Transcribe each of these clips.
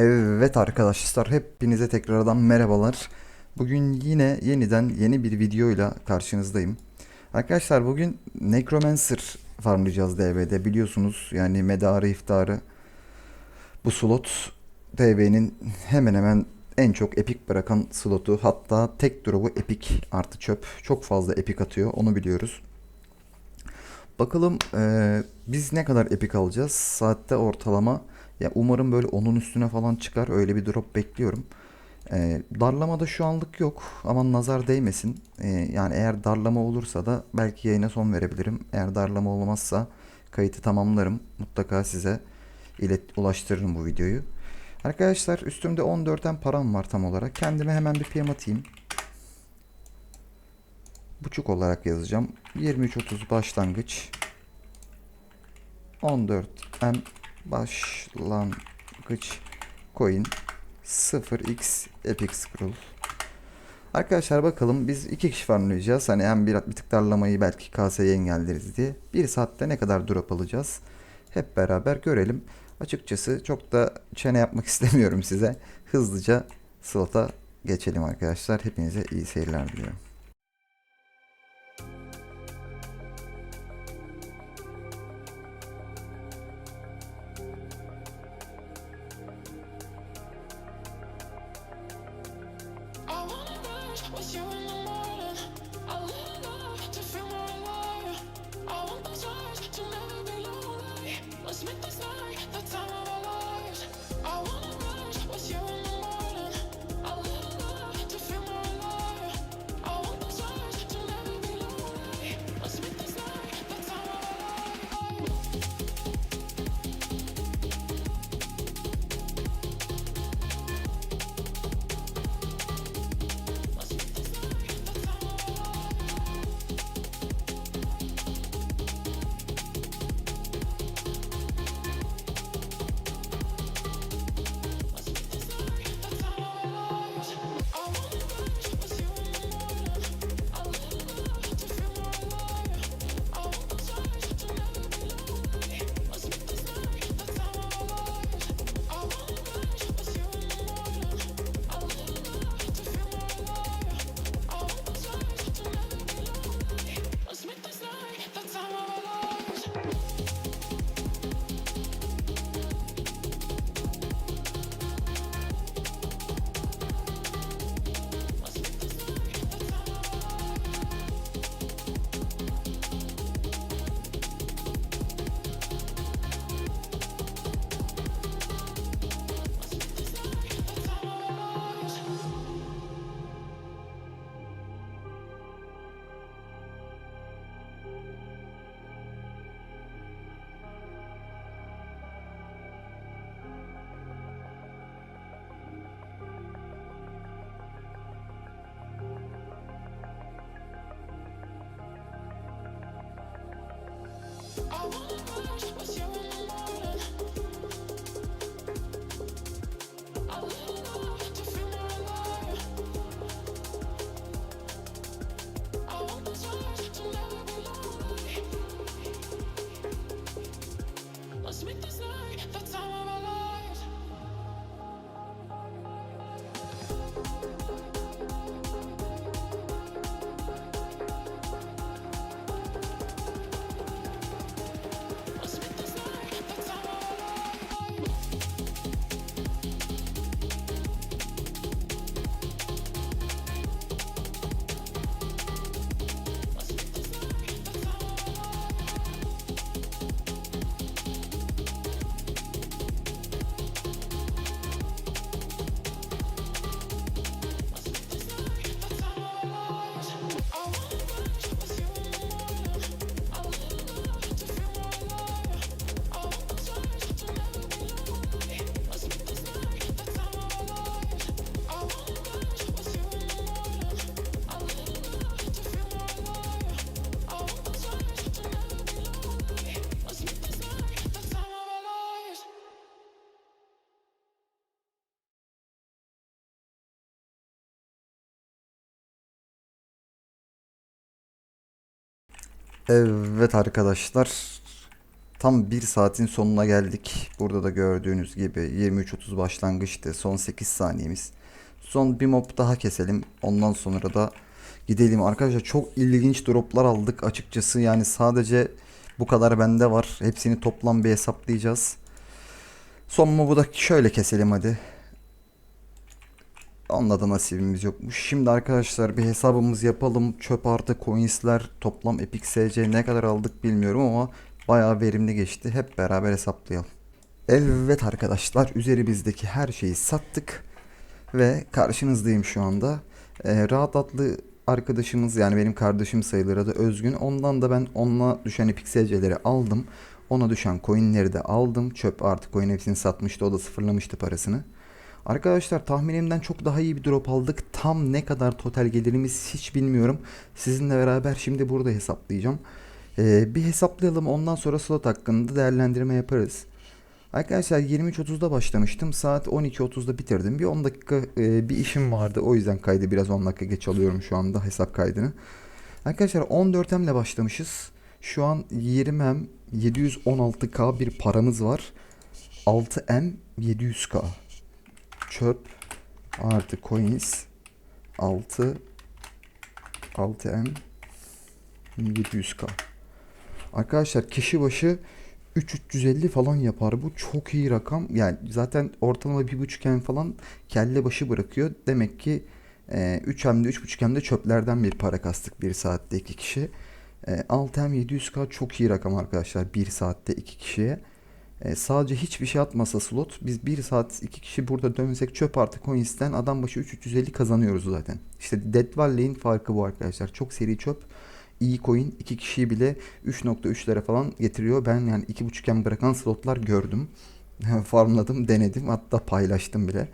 Evet arkadaşlar hepinize tekrardan merhabalar. Bugün yine yeniden yeni bir videoyla karşınızdayım. Arkadaşlar bugün Necromancer farmlayacağız DB'de biliyorsunuz yani medarı iftarı bu slot DB'nin hemen hemen en çok epik bırakan slotu hatta tek drop'u epik artı çöp çok fazla epik atıyor onu biliyoruz. Bakalım eee, biz ne kadar epik alacağız? Saatte ortalama. Ya umarım böyle onun üstüne falan çıkar. Öyle bir drop bekliyorum. Eee darlamada şu anlık yok. Ama nazar değmesin. Eee, yani eğer darlama olursa da belki yayına son verebilirim. Eğer darlama olmazsa kayıtı tamamlarım. Mutlaka size ilet ulaştırırım bu videoyu. Arkadaşlar üstümde 14'ten param var tam olarak. Kendime hemen bir PM atayım. Buçuk olarak yazacağım. 23.30 başlangıç. 14 M başlangıç coin 0x epic scroll. Arkadaşlar bakalım biz iki kişi farmlayacağız. Hani hem bir, bir tık darlamayı belki kaseye engelleriz diye. Bir saatte ne kadar drop alacağız? Hep beraber görelim. Açıkçası çok da çene yapmak istemiyorum size. Hızlıca slota geçelim arkadaşlar. Hepinize iyi seyirler diliyorum. I wanna know just what's your love. Evet arkadaşlar Tam bir saatin sonuna geldik. Burada da gördüğünüz gibi 23.30 başlangıçtı. Son 8 saniyemiz. Son bir mob daha keselim. Ondan sonra da gidelim. Arkadaşlar çok ilginç droplar aldık açıkçası. Yani sadece bu kadar bende var. Hepsini toplam bir hesaplayacağız. Son mobu da şöyle keselim hadi. Onunla da nasibimiz yokmuş. Şimdi arkadaşlar bir hesabımız yapalım. Çöp artı coinsler toplam Epic SC ne kadar aldık bilmiyorum ama bayağı verimli geçti. Hep beraber hesaplayalım. Evet arkadaşlar üzerimizdeki her şeyi sattık. Ve karşınızdayım şu anda. Ee, Rahat adlı arkadaşımız yani benim kardeşim sayılır adı Özgün. Ondan da ben onunla düşen Epic SC'leri aldım. Ona düşen coinleri de aldım. Çöp artı coin hepsini satmıştı. O da sıfırlamıştı parasını. Arkadaşlar tahminimden çok daha iyi bir drop aldık. Tam ne kadar total gelirimiz hiç bilmiyorum. Sizinle beraber şimdi burada hesaplayacağım. Ee, bir hesaplayalım ondan sonra slot hakkında değerlendirme yaparız. Arkadaşlar 23.30'da başlamıştım. Saat 12.30'da bitirdim. Bir 10 dakika e, bir işim vardı. O yüzden kaydı biraz 10 dakika geç alıyorum şu anda hesap kaydını. Arkadaşlar 14M ile başlamışız. Şu an 20M 716K bir paramız var. 6M 700K. Çöp artı coins 6 6M 700K. Arkadaşlar kişi başı 3350 falan yapar. Bu çok iyi rakam. Yani zaten ortalama 1.5M falan kelle başı bırakıyor. Demek ki e, 3M'de 3.5M'de çöplerden bir para kastık bir saatte iki kişi. E, 6M 700K çok iyi rakam arkadaşlar bir saatte iki kişiye. E, sadece hiçbir şey atmasa slot biz bir saat iki kişi burada dönsek çöp artı coins'ten adam başı 3350 kazanıyoruz zaten. İşte Dead Valley'in farkı bu arkadaşlar. Çok seri çöp. iyi coin iki kişiyi bile 3.3'lere falan getiriyor. Ben yani 2.5'en bırakan slotlar gördüm. Farmladım, denedim hatta paylaştım bile.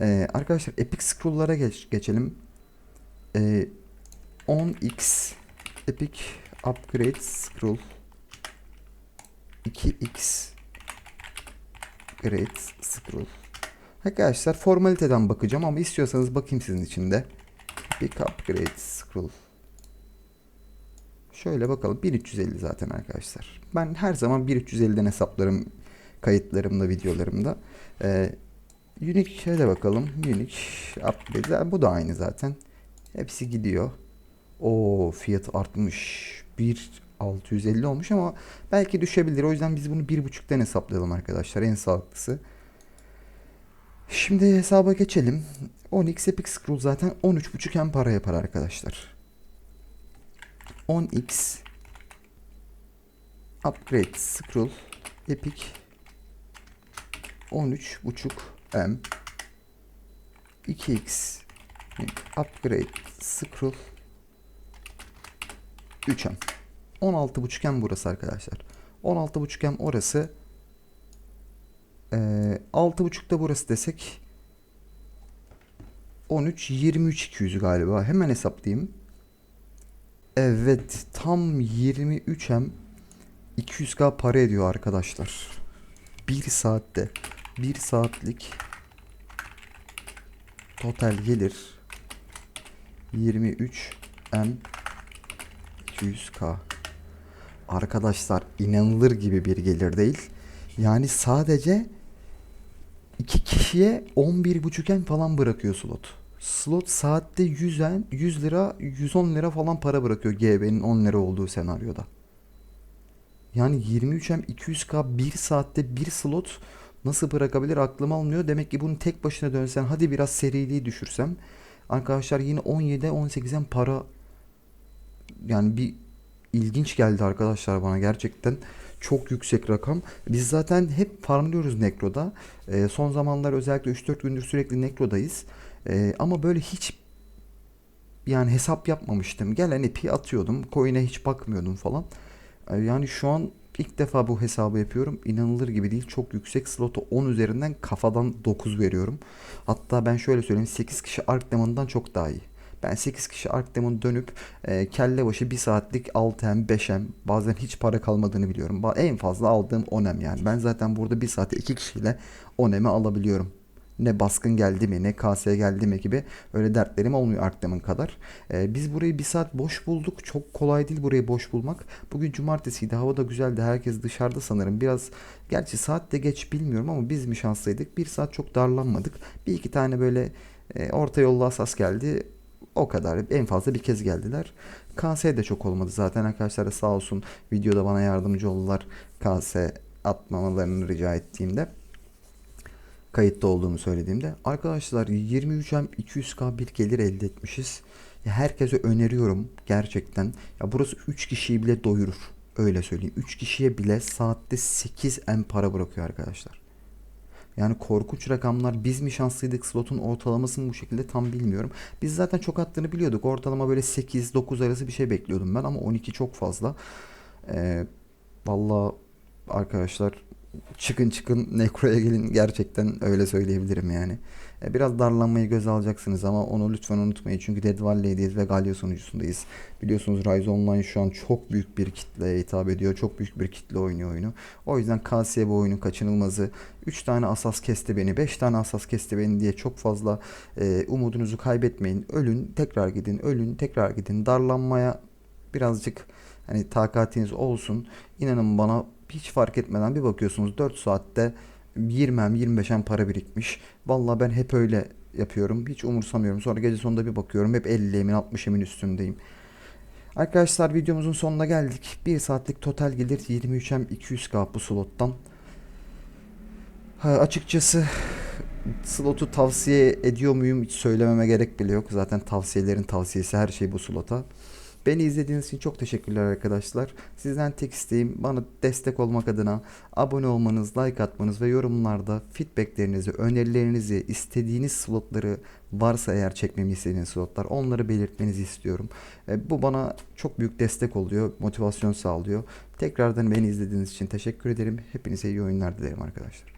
E, arkadaşlar Epic Scroll'lara geç, geçelim. E, 10x Epic Upgrade Scroll 2x Great Scroll. Arkadaşlar formaliteden bakacağım ama istiyorsanız bakayım sizin için de. Pick up Scroll. Şöyle bakalım 1350 zaten arkadaşlar. Ben her zaman 1350'den hesaplarım kayıtlarımda, videolarımda. Ee, Unique'e de bakalım. Unique upgrade. Bu da aynı zaten. Hepsi gidiyor. O fiyat artmış. 1.650 olmuş ama belki düşebilir. O yüzden biz bunu 1.5'ten hesaplayalım arkadaşlar. En sağlıklısı. Şimdi hesaba geçelim. 10x Epic Scroll zaten 13.5 hem para yapar arkadaşlar. 10x Upgrade Scroll Epic 13.5 M 2x Upgrade Scroll 3M 16.5 M burası arkadaşlar. 16.5 M orası. Ee, 6.5 da burası desek 13 23 200 galiba. Hemen hesaplayayım. Evet, tam 23 M 200k para ediyor arkadaşlar. 1 saatte 1 saatlik total gelir 23 M 200k. Arkadaşlar inanılır gibi bir gelir değil. Yani sadece iki kişiye 11.5 en falan bırakıyor slot. Slot saatte 100 en, 100 lira 110 lira falan para bırakıyor GB'nin 10 lira olduğu senaryoda. Yani 23M 200k bir saatte bir slot nasıl bırakabilir aklım almıyor. Demek ki bunu tek başına dönsen hadi biraz seriliği düşürsem arkadaşlar yine 17 18'en para yani bir ilginç geldi arkadaşlar bana gerçekten çok yüksek rakam. Biz zaten hep farmlıyoruz Necro'da. Ee, son zamanlar özellikle 3-4 gündür sürekli Necro'dayız. Ee, ama böyle hiç yani hesap yapmamıştım. Gelen ipi atıyordum. Coin'e hiç bakmıyordum falan. Ee, yani şu an ilk defa bu hesabı yapıyorum. İnanılır gibi değil. Çok yüksek slotu 10 üzerinden kafadan 9 veriyorum. Hatta ben şöyle söyleyeyim 8 kişi Ark Demon'dan çok daha iyi. Ben 8 kişi Ark Demon dönüp e, kelle başı 1 saatlik 6M 5M bazen hiç para kalmadığını biliyorum. En fazla aldığım 10M yani. Ben zaten burada 1 saate 2 kişiyle 10M'i alabiliyorum. ne baskın geldi mi ne KS geldi mi gibi öyle dertlerim olmuyor Arkdem'in kadar. Ee, biz burayı bir saat boş bulduk. Çok kolay değil burayı boş bulmak. Bugün cumartesiydi. Hava da güzeldi. Herkes dışarıda sanırım. Biraz gerçi saat de geç bilmiyorum ama biz mi şanslıydık? Bir saat çok darlanmadık. Bir iki tane böyle e, orta yollu asas geldi. O kadar. En fazla bir kez geldiler. KS de çok olmadı zaten arkadaşlar da sağ olsun videoda bana yardımcı oldular. KS atmamalarını rica ettiğimde kayıtta olduğumu söylediğimde arkadaşlar 23M 200K bir gelir elde etmişiz. Ya herkese öneriyorum gerçekten. Ya burası 3 kişiyi bile doyurur. Öyle söyleyeyim. 3 kişiye bile saatte 8M para bırakıyor arkadaşlar. Yani korkunç rakamlar. Biz mi şanslıydık slotun ortalamasını bu şekilde tam bilmiyorum. Biz zaten çok attığını biliyorduk. Ortalama böyle 8-9 arası bir şey bekliyordum ben ama 12 çok fazla. Ee, Valla arkadaşlar çıkın çıkın Necro'ya gelin gerçekten öyle söyleyebilirim yani. E, Biraz darlanmayı göze alacaksınız ama onu lütfen unutmayın. Çünkü Dead Valley'deyiz ve Galio sonucusundayız. Biliyorsunuz Rise Online şu an çok büyük bir kitleye hitap ediyor. Çok büyük bir kitle oynuyor oyunu. O yüzden KS'ye bu oyunun kaçınılmazı. 3 tane asas kesti beni, 5 tane asas kesti beni diye çok fazla e, umudunuzu kaybetmeyin. Ölün, tekrar gidin, ölün, tekrar gidin. Darlanmaya birazcık hani takatiniz olsun. İnanın bana hiç fark etmeden bir bakıyorsunuz 4 saatte 20'm 25'em para birikmiş. Vallahi ben hep öyle yapıyorum. Hiç umursamıyorum. Sonra gece sonunda bir bakıyorum hep 50'imin 60'imin üstündeyim. Arkadaşlar videomuzun sonuna geldik. 1 saatlik total gelir 23'em 200k bu slottan. Ha, açıkçası slotu tavsiye ediyor muyum hiç söylememe gerek bile yok. Zaten tavsiyelerin tavsiyesi her şey bu slota. Beni izlediğiniz için çok teşekkürler arkadaşlar. Sizden tek isteğim bana destek olmak adına abone olmanız, like atmanız ve yorumlarda feedbacklerinizi, önerilerinizi, istediğiniz slotları varsa eğer çekmemi istediğiniz slotlar onları belirtmenizi istiyorum. E, bu bana çok büyük destek oluyor, motivasyon sağlıyor. Tekrardan beni izlediğiniz için teşekkür ederim. Hepinize iyi oyunlar dilerim arkadaşlar.